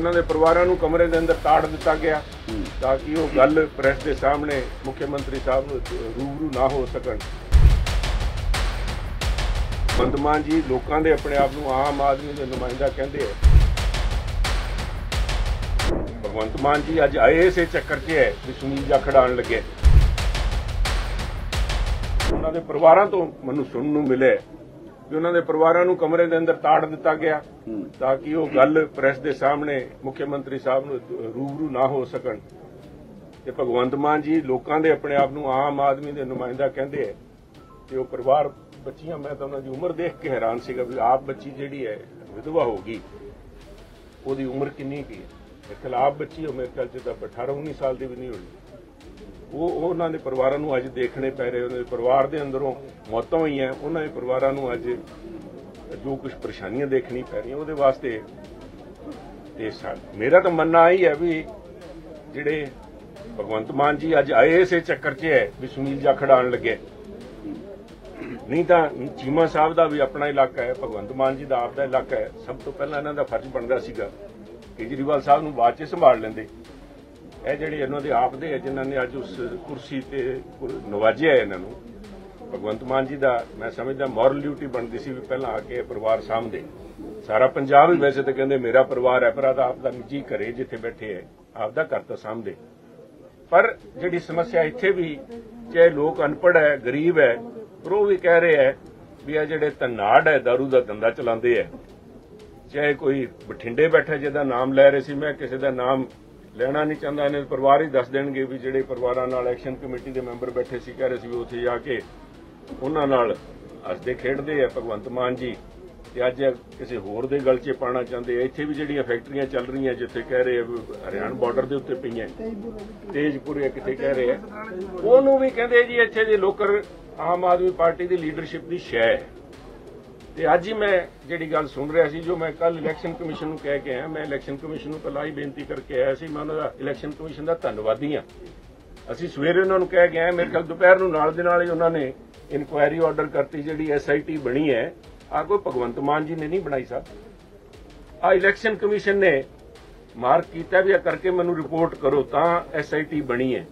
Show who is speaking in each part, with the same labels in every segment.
Speaker 1: ਉਹਨਾਂ ਦੇ ਪਰਿਵਾਰਾਂ ਨੂੰ ਕਮਰੇ ਦੇ ਅੰਦਰ ਤਾੜ ਦਿੱਤਾ ਗਿਆ ਤਾਂ ਕਿ ਉਹ ਗੱਲ ਪ੍ਰੈਸ ਦੇ ਸਾਹਮਣੇ ਮੁੱਖ ਮੰਤਰੀ ਸਾਹਿਬ ਰੂਬਰੂ ਨਾ ਹੋ ਸਕਣ। ਬੰਦਮਾਨ ਜੀ ਲੋਕਾਂ ਦੇ ਆਪਣੇ ਆਪ ਨੂੰ ਆਮ ਆਦਮੀ ਦੇ ਨੁਮਾਇੰਦਾ ਕਹਿੰਦੇ ਆ। ਭਗਵੰਤ ਮਾਨ ਜੀ ਅੱਜ ਆਏ ਇਸੇ ਚੱਕਰ 'ਚ ਹੈ ਵੀ ਸੁਨੀਲ ਜਾਖੜ ਆਉਣ ਲੱਗੇ। ਉਹਨਾਂ ਦੇ ਪਰਿਵਾਰਾਂ ਤੋਂ ਮੈਨੂੰ ਸੁਣਨ ਨੂੰ ਮਿਲੇ ਵੀ ਉਹਨਾਂ ਦੇ ਪਰਿਵਾਰਾਂ ਨੂੰ ਕਮਰੇ ਦੇ ਅੰਦਰ ਤਾੜ ਦਿੱਤਾ ਗਿਆ ਤਾਂ ਕਿ ਉਹ ਗੱਲ ਪ੍ਰੈਸ ਦੇ ਸਾਹਮਣੇ ਮੁੱਖ ਮੰਤਰੀ ਸਾਹਿਬ ਨੂੰ ਰੂਬਰੂ ਨਾ ਹੋ ਸਕਣ। ਤੇ ਭਗਵੰਤ ਮਾਨ ਜੀ ਲੋਕਾਂ ਦੇ ਆਪਣੇ ਆਪ ਨੂੰ ਆਮ ਆਦਮੀ ਦੇ ਨੁਮਾਇੰਦਾ ਕਹਿੰਦੇ ਆ ਤੇ ਉਹ ਪਰਿਵਾਰ ਬੱਚੀਆਂ ਮੈਂ ਤਾਂ ਉਹਨਾਂ ਦੀ ਉਮਰ ਦੇਖ ਕੇ ਹੈਰਾਨ ਸੀਗਾ ਵੀ ਆਪ ਬੱਚੀ ਜਿਹੜੀ ਹੈ ਵਿਧਵਾ ਹੋ ਗਈ। ਉਹਦੀ ਉਮਰ ਕਿੰਨੀ ਕੀ ਹੈ? ਆਪ ਬੱਚੀ ਹੋ ਮੇਰੇ ਖਿਆਲ ਚ ਤਾਂ 18 19 ਸਾਲ ਦੀ ਵੀ ਨਹੀਂ ਹੋਣੀ। ਉਹ ਉਹਨਾਂ ਦੇ ਪਰਿਵਾਰਾਂ ਨੂੰ ਅੱਜ ਦੇਖਣੇ ਪੈ ਰਹੇ, ਉਹਨਾਂ ਦੇ ਪਰਿਵਾਰ ਦੇ ਅੰਦਰੋਂ ਮੌਤਾਂ ਹੋਈਆਂ, ਉਹਨਾਂ ਦੇ ਪਰਿਵਾਰਾਂ ਨੂੰ ਅੱਜ ਜੋ ਕੁਝ ਪਰੇਸ਼ਾਨੀਆਂ ਦੇਖਣੀ ਪੈ ਰਹੀਆਂ, ਉਹਦੇ ਵਾਸਤੇ ਤੇ ਮੇਰਾ ਤਾਂ ਮੰਨਣਾ ਹੀ ਹੈ ਵੀ ਜਿਹੜੇ ਭਗਵੰਤ ਮਾਨ ਜੀ ਅੱਜ ਆਏ ਇਸੇ ਚੱਕਰ 'ਚ ਹੈ ਵੀ ਸੁਨੀਲ ਜਾਖੜ ਆਉਣ ਲੱਗੇ। ਨਹੀਂ ਤਾਂ ਚੀਮਾ ਸਾਹਿਬ ਦਾ ਵੀ ਆਪਣਾ ਇਲਾਕਾ ਹੈ, ਭਗਵੰਤ ਮਾਨ ਜੀ ਦਾ ਆਪਦਾ ਇਲਾਕਾ ਹੈ। ਸਭ ਤੋਂ ਪਹਿਲਾਂ ਇਹਨਾਂ ਦਾ ਫਰਜ਼ ਬਣਦਾ ਸੀਗਾ ਕੇਜਰੀਵਾਲ ਸਾਹਿਬ ਨੂੰ ਬਾਅਦ 'ਚ ਸੰਭਾਲ ਲੈਂਦੇ। ਇਹ ਜਿਹੜੇ ਇਹਨਾਂ ਦੇ ਆਪ ਦੇ ਹੈ, ਜਿਨ੍ਹਾਂ ਨੇ ਅੱਜ ਉਸ ਕੁਰਸੀ ਤੇ ਨਵਾਜਿਆ ਇਹਨਾਂ ਨੂੰ, ਭਗਵੰਤ ਮਾਨ ਜੀ ਦਾ, ਮੈਂ ਸਮਝਦਾ ਮੋਰਲ ਡਿਊਟੀ ਬਣਦੀ ਸੀ ਵੀ ਪਹਿਲਾਂ ਆ ਕੇ ਪਰਿਵਾਰ ਸਾਹਮਣੇ ਸਾਰਾ ਪੰਜਾਬ ਹੀ ਵੈਸੇ ਤਾਂ ਕਹਿੰਦੇ ਮੇਰਾ ਪਰਿਵਾਰ ਹੈ, ਪਰ ਆਹ ਆਪ ਦਾ ਨਿੱਜੀ ਘਰੇ ਜਿੱਥੇ ਬੈਠੇ ਹੈ, ਆਪ ਦਾ ਘਰ ਤਾਂ ਸਾਹਮਣੇ ਪਰ ਜਿਹੜੀ ਸਮੱਸਿਆ ਇੱਥੇ ਵੀ, ਚਾਹੇ ਲੋਕ ਅਨਪੜ੍ਹ ਹੈ, ਗਰੀਬ ਹੈ, ਪਰ ਉਹ ਵੀ ਕਹਿ ਰਹੇ ਹੈ ਵੀ ਆ ਜਿਹੜੇ ਤਨਾੜ ਹੈ दारू ਦਾ ਧੰਦਾ ਚਲਾਉਂਦੇ ਹੈ। ਚਾਹੇ ਕੋਈ ਬਠਿੰਡੇ ਬੈਠਾ ਜਿਹਦਾ ਨਾਮ ਲੈ ਰਹੇ ਸੀ, ਮੈਂ ਕਿਸੇ ਦਾ ਨਾਮ ਲੈਣਾ ਨਹੀਂ ਚਾਹੁੰਦਾ, ਇਹਨਾਂ ਦੇ ਪਰਿਵਾਰ ਹੀ ਦੱਸ ਦੇਣਗੇ ਵੀ ਜਿਹੜੇ ਪਰਿਵਾਰਾਂ ਨਾਲ ਐਕਸ਼ਨ ਕਮੇਟੀ ਦੇ ਮੈਂਬਰ ਬੈਠੇ ਸੀ, ਕਹਿ ਰਹੇ ਸੀ ਵੀ ਉੱਥੇ ਜਾ ਕੇ ਉਹਨਾਂ ਨਾਲ ਹੱਸਦੇ ਖੇਡਦੇ ਆ ਭਗਵੰਤ ਮਾਨ ਜੀ। ਤੇ ਅੱਜ ਕਿਸੇ ਹੋਰ ਦੇ ਗਲ 'ਚ ਪਾਣਾ ਚਾਹੁੰਦੇ ਆ। ਇੱਥੇ ਵੀ ਜਿਹੜੀਆਂ ਫੈਕਟਰੀਆਂ ਚੱਲ ਰਹੀਆਂ ਜਿੱਥੇ ਕਹਿ ਰਹੇ ਆ ਵੀ ਹਰਿਆਣਾ ਬਾਰਡਰ ਦੇ ਉੱਤੇ ਪਈਆਂ। ਤੇਜਪੁਰੇ ਕਿਤੇ ਕਹਿ ਰਹੇ ਆ। ਉਹਨੂੰ ਵੀ ਕਹਿੰਦੇ ਜੀ, ਇੱਥੇ ਦੇ ਲੋਕਰ ਆਮ ਆਦਮੀ ਪਾਰਟੀ ਦੀ ਲੀਡਰਸ਼ਿਪ ਦੀ ਸ਼ੈ ਹੈ। ਤੇ ਅੱਜ ਹੀ ਮੈਂ ਜਿਹੜੀ ਗੱਲ ਸੁਣ ਰਿਹਾ ਸੀ, ਜੋ ਮੈਂ ਕੱਲ ਇਲੈਕਸ਼ਨ ਕਮਿਸ਼ਨ ਨੂੰ ਕਹਿ ਕੇ ਆਇਆ, ਮੈਂ ਇਲੈਕਸ਼ਨ ਕਮਿਸ਼ਨ ਨੂੰ ਪਹਿਲਾਂ ਹੀ ਬੇਨਤੀ ਕਰਕੇ ਆਇਆ ਸੀ, ਮੈਂ ਉਹਨਾਂ ਦਾ ਇਲੈਕਸ਼ਨ ਕਮਿਸ਼ਨ ਦਾ ਧੰਨਵਾਦੀ ਹਾਂ। ਅਸੀਂ ਸਵੇਰੇ ਉਹਨਾਂ ਨੂੰ ਕਹਿ ਕੇ ਆਏ, ਮੇਰੇ ਖਿਆਲ ਦੁਪਹਿਰ ਨੂੰ ਨਾਲ ਦੇ ਨਾਲ ਹੀ ਉਹਨਾਂ ਨੇ ਇਨਕੁਆਇਰੀ ਆਰਡਰ ਕਰਤੀ, ਜਿਹੜੀ ਐਸਆਈਟੀ ਬਣੀ ਹੈ। ਆ ਕੋਈ ਭਗਵੰਤ ਮਾਨ ਜੀ ਨੇ ਨਹੀਂ ਬਣਾਈ ਸਾਹਿਬ ਆ ਇਲੈਕਸ਼ਨ ਕਮਿਸ਼ਨ ਨੇ ਮਾਰਕ ਕੀਤਾ ਵੀ ਆ ਕਰਕੇ ਮੈਨੂੰ ਰਿਪੋਰਟ ਕਰੋ ਤਾਂ ਐਸਆਈਟੀ ਬਣੀ ਹੈ।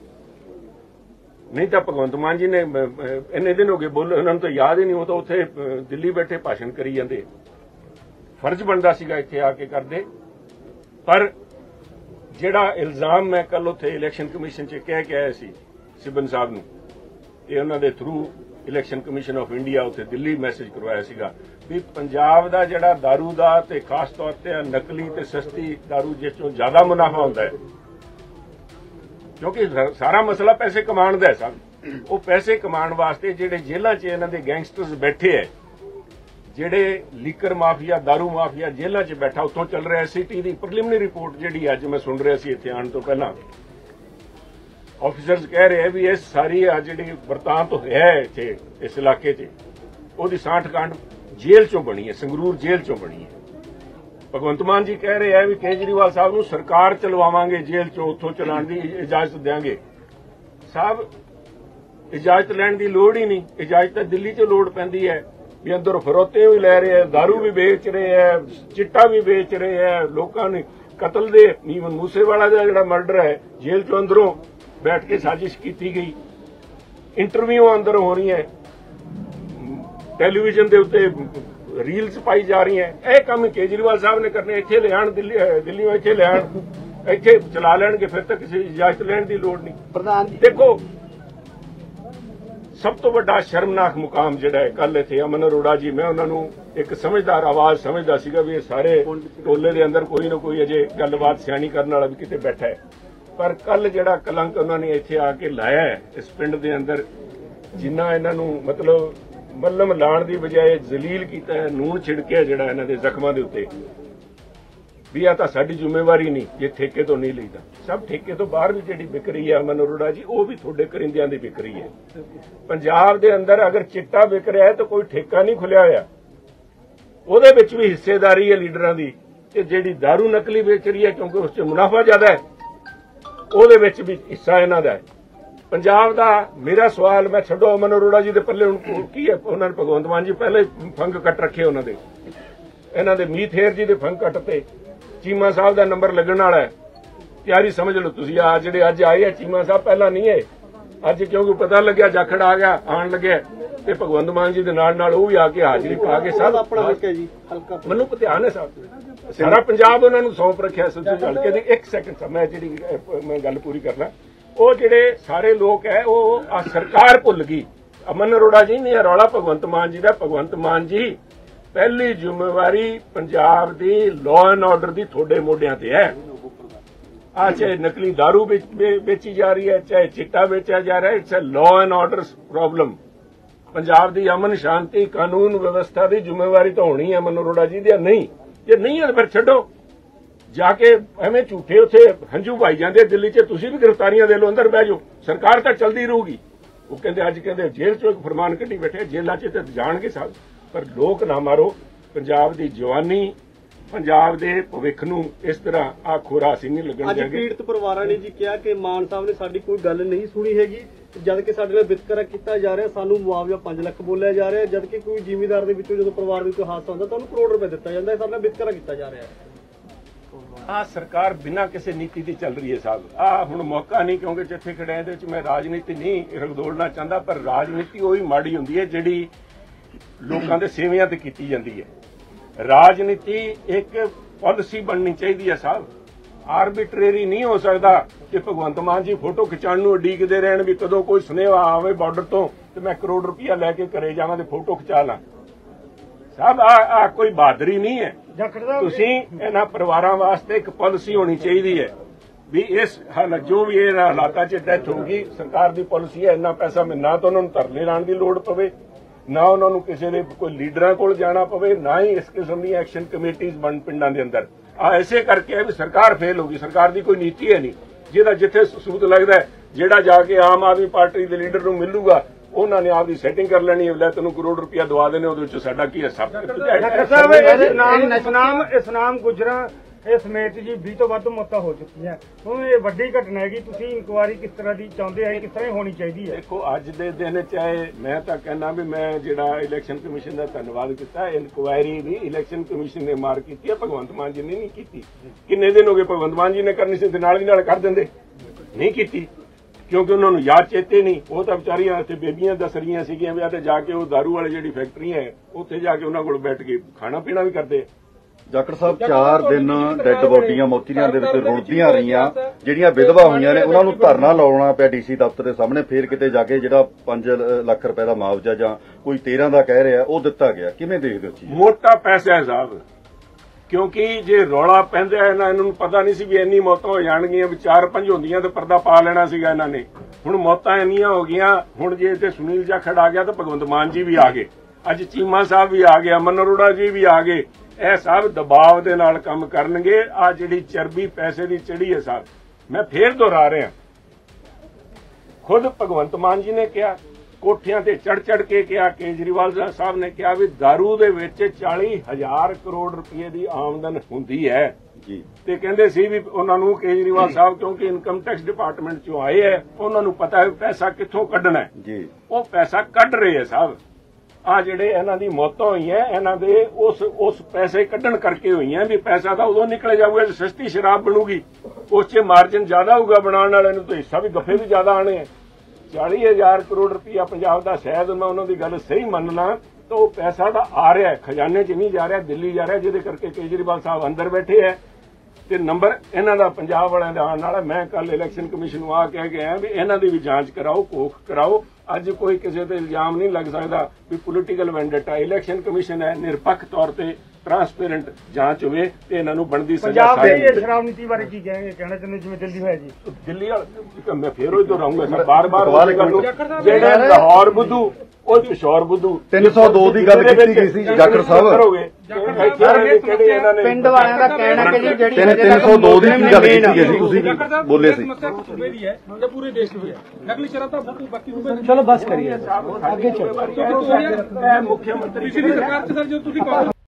Speaker 1: ਨਹੀਂ ਤਾਂ ਭਗਵੰਤ ਮਾਨ ਜੀ ਨੇ ਅਹ, ਅਹ, ਇੰਨੇ ਦਿਨ ਹੋ ਗਏ ਬੋਲ ਉਹਨਾਂ ਨੂੰ ਤਾਂ ਯਾਦ ਹੀ ਨਹੀਂ ਉਹ ਤਾਂ ਉੱਥੇ ਅਹ, ਦਿੱਲੀ ਬੈਠੇ ਭਾਸ਼ਣ ਕਰੀ ਜਾਂਦੇ ਫਰਜ਼ ਬਣਦਾ ਸੀਗਾ ਇੱਥੇ ਆ ਕੇ ਕਰਦੇ ਪਰ ਜਿਹੜਾ ਇਲਜ਼ਾਮ ਮੈਂ ਕੱਲ ਉੱਥੇ ਇਲੈਕਸ਼ਨ ਕਮਿਸ਼ਨ 'ਚ ਕਹਿ ਕੇ ਆਇਆ ਸੀ ਸਿਬਨ ਸਾਹਿਬ ਨੂੰ ਇਹ ਉਹਨਾਂ ਦੇ through election commission of India ਉੱਥੇ ਦਿੱਲੀ ਮੈਸੇਜ ਕਰਵਾਇਆ ਸੀਗਾ ਵੀ ਪੰਜਾਬ ਦਾ ਜਿਹੜਾ दारू ਦਾ ਤੇ ਖਾਸ ਤੌਰ ਤੇ ਆਹ ਨਕਲੀ ਤੇ ਸਸਤੀ दारू ਜਿਸ ਤੋਂ ਜ਼ਿਆਦਾ ਮੁਨਾਫਾ ਹੁੰਦਾ ਹੈ ਕਿਉਂਕਿ ਸਾਰਾ ਮਸਲਾ ਪੈਸੇ ਕਮਾਉਣ ਦਾ ਹੈ ਸਭ ਉਹ ਪੈਸੇ ਕਮਾਉਣ ਵਾਸਤੇ ਜਿਹੜੇ ਜੇਲ੍ਹਾਂ 'ਚ ਇਹਨਾਂ ਦੇ ਗੈਂਗਸਟਰਸ ਬੈਠੇ ਐ, ਜਿਹੜੇ ਲੀਕਰ ਮਾਫੀਆ दारू ਮਾਫੀਆ ਜੇਲ੍ਹਾਂ 'ਚ ਬੈਠਾ, ਉੱਥੋਂ ਚੱਲ ਰਿਹਾ ਸਿਟੀ ਦੀ ਪ੍ਰੀਲਿਮਿਨਰੀ ਰਿਪੋਰਟ ਜਿਹੜੀ ਅੱਜ ਮੈਂ ਸੁਣ ਰਿਹਾ ਸੀ ਇੱਥੇ ਆਉਣ ਤੋਂ ਪਹਿਲਾਂ। ਆਫੀਸਰਸ ਕਹਿ ਰਹੇ ਵੀ ਇਹ ਸਾਰੀ ਆ ਜਿਹੜੀ ਵਰਤਾਂਤ ਹੋਇਆ ਹੈ ਇੱਥੇ, ਇਸ ਇਲਾਕੇ 'ਚ, ਉਹਦੀ ਸਾਂਠ ਕਾਂਡ ਜੇਲ੍ਹ 'ਚੋਂ ਬਣੀ ਹੈ ਸੰਗਰੂਰ ਜੇਲ੍ਹ 'ਚੋਂ ਬਣੀ ਹੈ ਭਗਵੰਤ ਮਾਨ ਜੀ ਕਹਿ ਰਹੇ ਆ ਵੀ ਕੇਜਰੀਵਾਲ ਸਾਹਿਬ ਨੂੰ ਸਰਕਾਰ ਚਲਵਾਵਾਂਗੇ, ਜੇਲ੍ਹ 'ਚੋਂ ਉੱਥੋਂ ਚਲਾਉਣ ਦੀ ਇਜਾਜ਼ਤ ਦੇਵਾਂਗੇ ਸਾਹਿਬ, ਇਜਾਜ਼ਤ ਲੈਣ ਦੀ ਲੋੜ ਹੀ ਨਹੀਂ। ਇਜਾਜ਼ਤ ਤਾਂ ਦਿੱਲੀ 'ਚੋਂ ਲੋੜ ਪੈਂਦੀ ਹੈ। ਵੀ ਅੰਦਰ ਫਰੋਤੇ ਵੀ ਲੈ ਰਹੇ ਆ, दारू ਵੀ ਵੇਚ ਰਹੇ ਆ, ਚਿੱਟਾ ਵੀ ਵੇਚ ਰਹੇ ਆ। ਲੋਕਾਂ ਨੇ ਕਤਲ ਦੇ ਨੀਵਨ ਮੂਸੇਵਾਲਾ ਦਾ ਜਿਹੜਾ ਮਰਡਰ ਹੈ, ਜੇਲ੍ਹ 'ਚੋਂ ਅੰਦਰੋਂ ਬੈਠ ਕੇ ਸਾਜ਼ਿਸ਼ ਕੀਤੀ ਗਈ। ਇੰਟਰਵਿਊ ਅੰਦਰ ਹੋ ਰਹੀਆਂ। ਟੈਲੀਵਿਜ਼ਨ ਦੇ ਉੱਤੇ ਰੀਲਸ ਪਾਈ ਜਾ ਰਹੀਆਂ ਇਹ ਕੰਮ ਕੇਜਰੀਵਾਲ ਸਾਹਿਬ ਨੇ ਕਰਨੇ ਇੱਥੇ ਲਿਆਣ ਦਿੱਲੀ ਦਿੱਲੀੋਂ ਇੱਥੇ ਲਿਆਣ ਇੱਥੇ ਚਲਾ ਲੈਣਗੇ ਫਿਰ ਤਾਂ ਕਿਸੇ ਇਜਾਜ਼ਤ ਲੈਣ ਦੀ ਲੋੜ ਨਹੀਂ।
Speaker 2: ਪ੍ਰਧਾਨ ਜੀ।
Speaker 1: ਦੇਖੋ ਸਭ ਤੋਂ ਵੱਡਾ ਸ਼ਰਮਨਾਕ ਮੁਕਾਮ ਜਿਹੜਾ ਹੈ ਕੱਲ ਇੱਥੇ ਅਮਨ ਅਰੋੜਾ ਜੀ ਮੈਂ ਉਹਨਾਂ ਨੂੰ ਇੱਕ ਸਮਝਦਾਰ ਆਵਾਜ਼ ਸਮਝਦਾ ਸੀਗਾ ਵੀ ਇਹ ਸਾਰੇ ਟੋਲੇ ਦੇ ਅੰਦਰ ਕੋਈ ਨਾ ਕੋਈ ਅਜੇ ਗੱਲਬਾਤ ਸਿਆਣੀ ਕਰਨ ਵਾਲਾ ਵੀ ਕਿਤੇ ਬੈਠਾ ਹੈ। ਪਰ ਕੱਲ ਜਿਹੜਾ ਕਲੰਕ ਉਹਨਾਂ ਨੇ ਇੱਥੇ ਆ ਕੇ ਲਾਇਆ ਇਸ ਪਿੰਡ ਦੇ ਅੰਦਰ ਜਿੰਨਾ ਇਹਨਾਂ ਨੂੰ ਮਤਲਬ ਮੱਲਮ ਲਾਣ ਦੀ ਬਜਾਏ ਜ਼ਲੀਲ ਕੀਤਾ ਹੈ ਨੂਨ ਛਿੜਕਿਆ ਜਿਹੜਾ ਇਹਨਾਂ ਦੇ ਜ਼ਖਮਾਂ ਦੇ ਉੱਤੇ। ਵੀ ਆ ਤਾਂ ਸਾਡੀ ਜ਼ਿੰਮੇਵਾਰੀ ਨਹੀਂ, ਜੇ ਠੇਕੇ ਤੋਂ ਨਹੀਂ ਲਈਦਾ। ਸਭ ਠੇਕੇ ਤੋਂ ਬਾਹਰ ਵੀ ਜਿਹੜੀ ਵਿਕ ਹੈ ਅਮਨ ਅਰੋੜਾ ਜੀ, ਉਹ ਵੀ ਤੁਹਾਡੇ ਕਰਿੰਦਿਆਂ ਦੀ ਵਿਕਰੀ ਹੈ। ਪੰਜਾਬ ਦੇ ਅੰਦਰ ਅਗਰ ਚਿੱਟਾ ਵਿਕ ਰਿਹਾ ਹੈ ਤਾਂ ਕੋਈ ਠੇਕਾ ਨਹੀਂ ਖੁੱਲਿਆ ਹੋਇਆ। ਉਹਦੇ ਵਿੱਚ ਵੀ ਹਿੱਸੇਦਾਰੀ ਹੈ ਲੀਡਰਾਂ ਦੀ, ਤੇ ਜਿਹੜੀ दारू ਨਕਲੀ ਵੇਚ ਰਹੀ ਹੈ ਕਿਉਂਕਿ ਉਸ 'ਚ ਮੁਨਾਫਾ ਜ਼ਿਆਦਾ ਹੈ, ਉਹਦੇ ਵਿੱਚ ਵੀ ਹਿੱਸਾ ਇਹਨਾਂ ਦਾ ਹੈ। ਪੰਜਾਬ ਦਾ ਮੇਰਾ ਸਵਾਲ ਮੈਂ ਛੱਡੋ ਅਮਨ ਅਰੋੜਾ ਜੀ ਦੇ ਪੱਲੇ ਹੁਣ ਕੀ ਹੈ? ਉਹਨਾਂ ਨੇ ਭਗਵੰਤ ਮਾਨ ਜੀ ਪਹਿਲੇ ਹੀ ਫੰਗ ਕੱਟ ਰੱਖੇ ਉਹਨਾਂ ਦੇ। ਇਹਨਾਂ ਦੇ ਮੀਤ ਹੇਰ ਜੀ ਦੇ ਫੰਗ ਕੱਟ ਤੇ ਚੀਮਾ ਸਾਹਿਬ ਦਾ ਨੰਬਰ ਲੱਗਣ ਵਾਲਾ ਹੈ। ਤਿਆਰੀ ਸਮਝ ਲਓ ਤੁਸੀਂ ਆ ਜਿਹੜੇ ਅੱਜ ਆਏ ਆ ਚੀਮਾ ਸਾਹਿਬ ਪਹਿਲਾਂ ਨਹੀਂ ਆਏ। ਅੱਜ ਕਿਉਂਕਿ ਪਤਾ ਲੱਗਿਆ ਜਾਖੜ ਆ ਗਿਆ ਆਣ ਲੱਗਿਆ। ਤੇ ਭਗਵੰਤ ਮਾਨ ਜੀ ਦੇ ਨਾਲ ਨਾਲ ਉਹ ਵੀ ਆ ਕੇ ਹਾਜ਼ਰੀ ਪਾ ਕੇ ਸਭ
Speaker 2: ਆਪਣਾ ਹਲਕਾ ਜੀ ਹਲਕਾ
Speaker 1: ਮੈਨੂੰ ਧਿਆਨ ਹੈ ਸਾਹਿਬ ਸਾਰਾ ਪੰਜਾਬ ਉਹਨਾਂ ਨੂੰ ਸੌਂਪ ਰੱਖਿਆ ਸੰਤੂ ਹਲਕੇ ਦੀ। ਇੱਕ ਸੈਕਿੰਡ ਸਰ ਮੈਂ ਜਿਹੜੀ ਮੈਂ ਗੱਲ ਪੂਰੀ ਕਰਨਾ। ਉਹ ਜਿਹੜੇ ਸਾਰੇ ਲੋਕ ਹੈ ਉਹ ਆ ਸਰਕਾਰ ਭੁੱਲ ਗਈ। ਅਮਨ ਅਰੋੜਾ ਜੀ ਨੇ ਰੌਲਾ ਭਗਵੰਤ ਮਾਨ ਜੀ ਦਾ। ਭਗਵੰਤ ਮਾਨ ਜੀ ਪਹਿਲੀ ਜ਼ਿੰਮੇਵਾਰੀ ਪੰਜਾਬ ਦੀ ਲਾਅ ਐਂਡ ਆਰਡਰ ਦੀ ਤੁਹਾਡੇ ਮੋਢਿਆਂ ਤੇ ਹੈ ਆ ਚਾਹੇ ਨਕਲੀ दारू ਵੇਚੀ ਜਾ ਰਹੀ ਹੈ ਚਾਹੇ ਚਿੱਟਾ ਵੇਚਿਆ ਜਾ ਰਿਹਾ ਹੈ it's a law and order problem Punjab ਦੀ ਅਮਨ ਸ਼ਾਂਤੀ ਕਾਨੂੰਨ ਵਿਵਸਥਾ ਦੀ ਜ਼ਿੰਮੇਵਾਰੀ ਤਾਂ ਹੋਣੀ ਹੈ ਮਨੋਂ ਅਰੋੜਾ ਜੀ ਦੀ ਜਾਂ ਨਹੀਂ? ਜੇ ਨਹੀਂ ਹੈ ਤਾਂ ਫਿਰ ਛੱਡੋ। ਜਾ ਕੇ ਐਵੇਂ ਝੂਠੇ ਉੱਥੇ ਹੰਝੂ ਭਾਈ ਜਾਂਦੇ ਦਿੱਲੀ 'ਚ ਤੁਸੀਂ ਵੀ ਗ੍ਰਿਫਤਾਰੀਆਂ ਦੇ ਲਓ ਅੰਦਰ ਬਹਿ ਜਾਓ। ਸਰਕਾਰ ਤਾਂ ਚਲਦੀ ਰਹੂਗੀ। ਉਹ ਕਹਿੰਦੇ ਅੱਜ ਕਹਿੰਦੇ ਜੇਲ੍ਹ 'ਚੋਂ ਇੱਕ ਫਰਮਾਨ ਕੱਢੀ ਬੈਠੇ ਜੇਲ੍ਹਾਂ 'ਚ ਤੇ ਜਾਣਗੇ ਸਭ। ਪਰ ਲੋਕ ਨਾ ਮਾਰੋ ਪੰਜਾਬ ਦੀ ਜਵਾਨੀ ਪੰਜਾਬ ਦੇ ਭਵਿੱਖ ਨੂੰ ਇਸ ਤਰ੍ਹਾਂ ਆ ਖੋਰਾ ਅਸੀਂ ਨਹੀਂ ਲੱਗਣ
Speaker 2: ਅੱਜ
Speaker 1: ਦਿਆਂਗੇ।
Speaker 2: ਪੀੜਤ ਪਰਿਵਾਰਾਂ ਨੇ ਜੀ ਕਿਹਾ ਕਿ ਮਾਨ ਸਾਹਿਬ ਨੇ ਸਾਡੀ ਕੋਈ ਗੱਲ ਨਹੀਂ ਸੁਣੀ ਹੈਗੀ। ਜਦ ਕਿ ਸਾਡੇ ਨਾਲ ਵਿਤਕਰਾ ਕੀਤਾ ਜਾ ਰਿਹਾ ਸਾਨੂੰ ਮੁਆਵਜ਼ਾ 5 ਲੱਖ ਬੋਲਿਆ ਜਾ ਰਿਹਾ। ਜਦ ਕਿ ਕੋਈ ਜ਼ਿਮੀਦਾਰ ਦੇ ਵਿੱਚੋਂ ਜਦੋਂ ਪਰਿਵਾਰ ਵਿੱਚ ਕੋਈ ਹਾਦਸਾ ਹੁੰਦਾ ਤਾਂ ਉਹਨੂੰ ਕਰੋੜ ਰੁਪਏ ਦਿੱਤਾ ਜਾਂਦਾ ਹੈ ਸਾਡੇ ਨਾਲ ਵਿਤਕਰਾ ਕੀਤਾ ਜਾ ਰਿਹਾ
Speaker 1: ਆ ਸਰਕਾਰ ਬਿਨਾਂ ਕਿਸੇ ਨੀਤੀ ਦੀ ਚੱਲ ਰਹੀ ਹੈ ਸਾਹਿਬ। ਆ ਹੁਣ ਮੌਕਾ ਨਹੀਂ ਕਿਉਂਕਿ ਜਿੱਥੇ ਖੜੇ ਹਾਂ ਇਹਦੇ ਵਿੱਚ ਮੈਂ ਰਾਜਨੀਤੀ ਨਹੀਂ ਰਗਦੋੜਨਾ ਚਾਹੁੰਦਾ, ਪਰ ਰਾਜਨੀਤੀ ਉਹੀ ਮਾੜੀ ਹੁੰਦੀ ਹੈ ਜਿਹੜੀ ਲੋਕਾਂ ਦੇ ਸੇਵਿਆਂ ਤੇ ਕੀਤੀ ਜਾਂਦੀ ਹੈ। ਰਾਜਨੀਤੀ ਇੱਕ ਪਾਲਿਸੀ ਬਣਨੀ ਚਾਹੀਦੀ ਹੈ ਸਾਹਿਬ। ਆਰਬਿਟਰੇਰੀ ਨਹੀਂ ਹੋ ਸਕਦਾ ਕਿ ਭਗਵੰਤ ਮਾਨ ਜੀ ਫੋਟੋ ਖਿਚਾਉਣ ਨੂੰ ਉਡੀਕਦੇ ਰਹਿਣ ਵੀ ਕਦੋਂ ਕੋਈ ਸੁਨੇਹਾ ਆਵੇ ਬਾਰਡਰ ਤੋਂ ਤੇ ਮੈਂ ਕਰੋੜ ਰੁਪਇਆ ਲੈ ਕੇ ਘਰੇ ਜਾਵਾਂ ਤੇ ਫੋਟੋ ਖਿਚਾ ਲਾਂ। ਸਾਹਿਬ, ਆ ਆ ਕੋਈ ਬਹਾਦਰੀ ਨਹੀਂ ਹੈ। ਤੁਸੀਂ ਇਹਨਾਂ ਪਰਿਵਾਰਾਂ ਵਾਸਤੇ ਇੱਕ ਪਾਲਿਸੀ ਹੋਣੀ ਚਾਹੀਦੀ ਹੈ ਵੀ ਇਸ ਹਾਲ ਜੋ ਵੀ ਇਹ ਹਾਲਾਤਾਂ 'ਚ ਡੈਥ ਹੋਊਗੀ ਸਰਕਾਰ ਦੀ ਪਾਲਿਸੀ ਹੈ, ਇੰਨਾ ਪੈਸਾ ਮੈਂ ਨਾ ਤਾਂ ਉਹਨਾਂ ਨੂੰ ਧਰਨੇ ਲਾਉਣ ਦੀ ਲੋੜ ਪਵੇ, ਨਾ ਉਹਨਾਂ ਨੂੰ ਕਿਸੇ ਦੇ ਕੋਈ ਲੀਡਰਾਂ ਕੋਲ ਜਾਣਾ ਪਵੇ, ਨਾ ਹੀ ਇਸ ਕਿਸਮ ਦੀ ਐਕਸ਼ਨ ਕਮੇਟੀਆਂ ਬਣ ਪਿੰਡਾਂ ਦੇ ਅੰਦਰ। ਆ ਐਸੇ ਕਰਕੇ ਹੈ ਵੀ ਸਰਕਾਰ ਫੇਲ ਹੋ ਗਈ, ਸਰਕਾਰ ਦੀ ਕੋਈ ਨੀਤੀ ਹੈ ਨਹੀਂ, ਜਿਹਦਾ ਜਿੱਥੇ ਸੂਤ ਲੱਗਦਾ ਜਿਹੜਾ ਜਾ ਕੇ ਆਮ ਆਦਮੀ ਪਾਰਟੀ ਦੇ ਲੀਡਰ ਨੂੰ ਮਿਲੂਗਾ ਉਹਨਾਂ ਨੇ ਆਪਦੀ ਸੈਟਿੰਗ ਕਰ ਲੈਣੀ ਹੈ ਲੈ ਤੈਨੂੰ ਕਰੋੜ ਰੁਪਇਆ ਦਵਾ ਦੇਣੇ ਉਹਦੇ ਵਿੱਚ ਸਾਡਾ ਕੀ ਹੈ? ਸਭ
Speaker 3: ਡਾਕਟਰ ਸਾਹਿਬ ਇਹ ਇਸਨਾਮ ਇਸਨਾਮ ਇਸਨਾਮ ਗੁਜਰਾ ਇਹ ਸਮੇਤ ਜੀ 20 ਤੋਂ ਵੱਧ ਮੌਤਾਂ ਹੋ ਚੁੱਕੀਆਂ। ਹੁਣ ਇਹ ਵੱਡੀ ਘਟਨਾ ਹੈਗੀ ਤੁਸੀਂ ਇਨਕੁਆਇਰੀ ਕਿਸ ਤਰ੍ਹਾਂ ਦੀ ਚਾਹੁੰਦੇ ਹੈ ਕਿਸ ਤਰ੍ਹਾਂ ਹੋਣੀ ਚਾਹੀਦੀ ਹੈ?
Speaker 1: ਦੇਖੋ ਅੱਜ ਦੇ ਦਿਨ ਚਾਹੇ ਮੈਂ ਤਾਂ ਕਹਿੰਦਾ ਵੀ ਮੈਂ ਜਿਹੜਾ ਇਲੈਕਸ਼ਨ ਕਮਿਸ਼ਨ ਦਾ ਧੰਨਵਾਦ ਕੀਤਾ ਇਨਕੁਆਇਰੀ ਵੀ ਇਲੈਕਸ਼ਨ ਕਮਿਸ਼ਨ ਨੇ ਮਾਰ ਕੀਤੀ ਹੈ ਭਗਵੰਤ ਮਾਨ ਜੀ ਨੇ ਨਹੀਂ ਕੀਤੀ। ਕਿੰਨੇ ਦਿਨ ਹੋ ਗਏ ਭਗਵੰਤ ਮਾਨ ਜੀ ਨੇ ਕਰਨੀ ਸੀ ਤੇ ਨਾਲ ਦੀ ਨਾਲ ਕਰ ਦਿੰਦੇ। ਨਹੀਂ ਕੀਤੀ। ਕਿਉਂਕਿ ਉਹਨਾਂ ਨੂੰ ਯਾਦ ਚੇਤੇ ਨਹੀਂ। ਉਹ ਤਾਂ ਵਿਚਾਰੀਆਂ ਇੱਥੇ ਬੇਬੀਆਂ ਦੱਸ ਰਹੀਆਂ ਸੀਗੀਆਂ ਵੀ ਆ ਤੇ ਜਾ ਕੇ ਉਹ दारू ਵਾਲੀ ਜਿਹੜੀ ਫੈਕਟਰੀ ਹੈ ਉੱਥੇ ਜਾ ਕੇ ਉਹਨਾਂ ਕੋਲ ਬੈਠ ਕੇ ਖਾਣਾ ਪੀਣਾ ਵੀ ਕਰਦੇ।
Speaker 4: ਜਾਖੜ ਸਾਹਿਬ 4 ਦਿਨ ਡੈੱਡ ਬੋਡੀਆਂ ਮੋਤੀਆਂ ਦੇ ਵਿੱਚ ਰੁਲਦੀਆਂ ਰਹੀਆਂ ਜਿਹੜੀਆਂ ਵਿਧਵਾ ਹੋਈਆਂ ਨੇ ਉਹਨਾਂ ਨੂੰ ਧਰਨਾ ਲਾਉਣਾ ਪਿਆ ਡੀਸੀ ਦਫ਼ਤਰ ਦੇ ਸਾਹਮਣੇ ਫੇਰ ਕਿਤੇ ਜਾ ਕੇ ਜਿਹੜਾ 5 ਲੱਖ ਰੁਪਏ ਦਾ ਮੁਆਵਜ਼ਾ ਜਾਂ ਕੋਈ 13 ਦਾ ਕਹਿ ਰਿਹਾ ਉਹ ਦਿੱਤਾ ਗਿਆ। ਕਿਵੇਂ ਦੇਖਦੇ ਹੋ ਜੀ
Speaker 1: ਮੋਟਾ ਪੈਸਾ ਹੈ ਸਾਹਿਬ। ਕਿਉਂਕਿ ਜੇ ਰੌਲਾ ਪੈਂਦਾ ਇਹਨਾਂ ਨੂੰ ਪਤਾ ਨਹੀਂ ਸੀ ਵੀ ਇੰਨੀ ਮੌਤਾਂ ਹੋ ਜਾਣਗੀਆਂ, ਵੀ ਚਾਰ ਪੰਜ ਹੁੰਦੀਆਂ ਤੇ ਪਰਦਾ ਪਾ ਲੈਣਾ ਸੀਗਾ ਇਹਨਾਂ ਨੇ। ਹੁਣ ਮੌਤਾਂ ਇੰਨੀਆਂ ਹੋ ਗਈਆਂ, ਹੁਣ ਜੇ ਇੱਥੇ ਸੁਨੀਲ ਜਾਖੜ ਆ ਗਿਆ ਤਾਂ ਭਗਵੰਤ ਮਾਨ ਜੀ ਵੀ ਆ ਗਏ। ਅੱਜ ਚੀਮਾ ਸਾਹਿਬ ਵੀ ਆ ਗਿਆ ਅਮਨ ਅਰੋੜਾ ਜੀ ਵੀ ਆ ਗਏ। ਇਹ ਸਭ ਦਬਾਅ ਦੇ ਨਾਲ ਕੰਮ ਕਰਨਗੇ। ਆ ਜਿਹੜੀ ਚਰਬੀ, ਪੈਸੇ ਦੀ ਚੜੀ ਹੈ ਸਾਹਿਬ ਮੈਂ ਫੇਰ ਦੁਹਰਾ ਰਿਹਾ। ਖੁਦ ਭਗਵੰਤ ਮਾਨ ਜੀ ਨੇ ਕਿਹਾ ਕੋਠਿਆਂ ਤੇ ਚੜ ਚੜ ਕੇ ਕਿਹਾ ਕੇਜਰੀਵਾਲ ਸਾਹਿਬ ਨੇ ਕਿਹਾ ਵੀ दारू ਦੇ ਵਿੱਚ 40000 ਕਰੋੜ ਰੁਪਏ ਦੀ ਆਮਦਨ ਹੁੰਦੀ ਹੈ।
Speaker 4: ਜੀ।
Speaker 1: ਤੇ ਕਹਿੰਦੇ ਸੀ ਵੀ ਉਹਨਾਂ ਨੂੰ ਕੇਜਰੀਵਾਲ ਸਾਹਿਬ ਕਿਉਂਕਿ ਇਨਕਮ ਟੈਕਸ ਡਿਪਾਰਟਮੈਂਟ ਚੋਂ ਆਏ ਹੈ ਉਹਨਾਂ ਨੂੰ ਪਤਾ ਹੈ ਪੈਸਾ ਕਿੱਥੋਂ ਕੱਢਣਾ ਹੈ।
Speaker 4: ਜੀ।
Speaker 1: ਉਹ ਪੈਸਾ ਕੱਢ ਰਹੇ ਹੈ ਸਾਹਿਬ। ਆ ਜਿਹੜੇ ਇਹਨਾਂ ਦੀ ਮੌਤਾਂ ਹੋਈਆਂ ਇਹਨਾਂ ਦੇ ਉਸ ਉਸ ਪੈਸੇ ਕੱਢਣ ਕਰਕੇ ਹੋਈਆਂ ਵੀ ਪੈਸਾ ਤਾਂ ਉਦੋਂ ਨਿਕਲ ਜਾਊਗਾ ਜੇ ਸਸਤੀ ਸ਼ਰਾਬ ਬਣੂਗੀ। ਉਸ 'ਚ ਮਾਰਜਨ ਜ਼ਿਆਦਾ ਹੋਊਗਾ ਬਣਾਉਣ ਵਾਲੇ ਨੂੰ ਤਾਂ ਹਿੱਸਾ ਵੀ ਗੱਫੇ ਵੀ ਜ਼ਿਆਦਾ ਆਣੇ ਹੈ। 40000 ਕਰੋੜ ਰੁਪਇਆ ਪੰਜਾਬ ਦਾ ਸ਼ਾਇਦ ਮੈਂ ਉਹਨਾਂ ਦੀ ਗੱਲ ਸਹੀ ਮੰਨਣਾ ਤਾਂ ਉਹ ਪੈਸਾ ਤਾਂ ਆ ਰਿਹਾ ਖਜ਼ਾਨੇ 'ਚ ਨਹੀਂ ਜਾ ਰਿਹਾ, ਦਿੱਲੀ ਜਾ ਰਿਹਾ, ਜਿਹਦੇ ਕਰਕੇ ਕੇਜਰੀਵਾਲ ਸਾਹਿਬ ਅੰਦਰ ਬੈਠੇ ਹੈ। ਤੇ ਨੰਬਰ ਇਹਨਾਂ ਦਾ ਪੰਜਾਬ ਵਾਲਿਆਂ ਦਾ ਆਉਣ ਵਾਲਾ ਮੈਂ ਕੱਲ ਇਲੈਕਸ਼ਨ ਕਮਿਸ਼ਨ ਨੂੰ ਆ ਕਹਿ ਕੇ ਆਇਆ ਵੀ ਇਹਨਾਂ ਦੀ ਵੀ ਜਾਂਚ ਕਰਾਓ ਕੋਖ ਕਰਾਓ। ਅੱਜ ਕੋਈ ਕਿਸੇ ਤੇ ਇਲਜ਼ਾਮ ਨਹੀਂ ਲੱਗ ਸਕਦਾ ਵੀ ਪੋਲੀਟੀਕਲ ਵੈਂਡੇਟਾ ਇਲੈਕਸ਼ਨ ਕਮਿਸ਼ਨ ਹੈ, ਨਿਰਪੱਖ ਤੌਰ ਤੇ ਟਰਾਂਸਪੇਰੈਂਟ ਜਾਂਚ ਹੋਵੇ ਤੇ ਇਹਨਾਂ ਨੂੰ ਬਣਦੀ ਸਜ਼ਾ
Speaker 3: ਪੰਜਾਬ ਦੇ ਇਹ ਸ਼ਰਾਬ ਨੀਤੀ ਬਾਰੇ ਕੀ ਕਹਾਂਗੇ ਕਹਿਣਾ ਚਾਹੁੰਦੇ ਜਿਵੇਂ ਦਿੱਲੀ ਹੋਇਆ ਜੀ?
Speaker 1: ਦਿੱਲੀ ਵਾਲਾ ਮੈਂ ਫੇਰ ਉਹ ਤੋਂ ਰਹੂੰਗਾ ਸਰ ਬਾਰ ਬਾਰ
Speaker 4: ਸਵਾਲ ਇੱਕ
Speaker 1: ਜਿਹੜੇ ਲਾਹੌਰ ਬੁੱਧੂ ਉਹ ਪਿਸ਼ੌਰ ਬੁੱਧੂ।
Speaker 4: 302 ਦੀ ਗੱਲ ਕੀਤੀ ਗਈ ਸੀ ਜਾਖੜ ਸਾਹਿਬ।
Speaker 5: ਪਿੰਡ ਵਾਲਿਆਂ ਦਾ ਕਹਿਣਾ ਕਿ ਜੀ ਜਿਹੜੀ
Speaker 4: ਤਿੰਨ 302 ਦੀ ਕੀ ਗੱਲ ਕੀਤੀ ਗਈ ਸੀ? ਤੁਸੀਂ ਬੋਲੇ ਸੀ।
Speaker 6: ਸਮੱਸਿਆ ਤਾਂ ਸੂਬੇ ਦੀ ਹੈ ਤੇ ਪੂਰੇ ਦੇਸ਼ ਦੀ ਹੈ ਨਕਲੀ ਸ਼ਰਾਬ ਤਾਂ ਬਾਕੀ ਬਾਕੀ ਸੂਬੇ ਦੀ
Speaker 3: ਚਲੋ ਬਸ ਕਰੀਏ।
Speaker 1: ਅੱਗੇ ਚੱਲੋ। ਇਹ ਮੁੱਖ ਮੰਤਰੀ
Speaker 6: ਪਿਛਲੀ ਸਰਕਾਰ ਚ ਸਰ ਜੋ ਤੁਸੀਂ